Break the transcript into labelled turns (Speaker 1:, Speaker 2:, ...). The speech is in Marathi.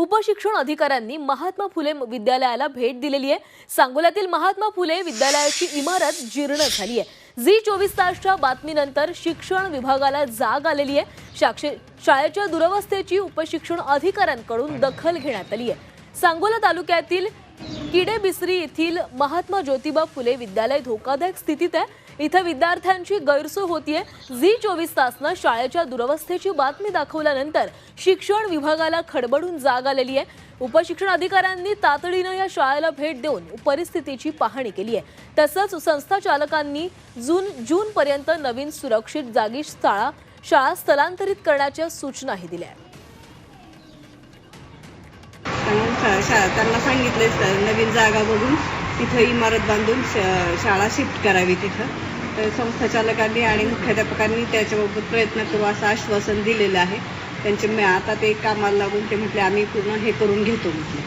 Speaker 1: उपशिक्षण अधिकाऱ्यांनी महात्मा फुले विद्यालयाला भेट दिलेली आहे. सांगोल्यातील महात्मा फुले विद्यालयाची इमारत जीर्ण झाली आहे. झी चोवीस तासच्या बातमीनंतर शिक्षण विभागाला जाग आलेली आहे. शाक्षे- शाळेच्या दुरवस्थेची उपशिक्षण अधिकाऱ्यांकडून दखल घेण्यात आली आहे. सांगोला तालुक्यातील किडे बिसरी येथील महात्मा ज्योतिबा फुले विद्यालय धोकादायक स्थितीत आहे. इथं विद्यार्थ्यांची गैरसोय होतीये. झी चोवीस तासनं शाळेच्या दुरवस्थेची बातमी दाखवल्यानंतर शिक्षण विभागाला खडबडून जाग आलेली आहे. उपशिक्षण अधिकाऱ्यांनी तातडीनं या शाळेला भेट देऊन परिस्थितीची पाहणी केली आहे. तसंच संस्था चालकांनी जून जूनपर्यंत नवीन सुरक्षित जागी शाळा शाळा स्थलांतरित करण्याच्या सूचनाही दिल्या आहेत.
Speaker 2: शा- त्यांना सांगितले नवीन जागा बघून तिथं इमारत बांधून श- शाळा शिफ्ट करावी तिथं. तर संस्थाचालकांनी आणि मुख्याध्यापकांनी त्याच्याबाबत प्रयत्न करू असं आश्वासन दिलेलं आहे. त्यांचे मे- आता ते कामाला लागून ते म्हटले आम्ही पूर्ण हे करून घेतो म्हटले.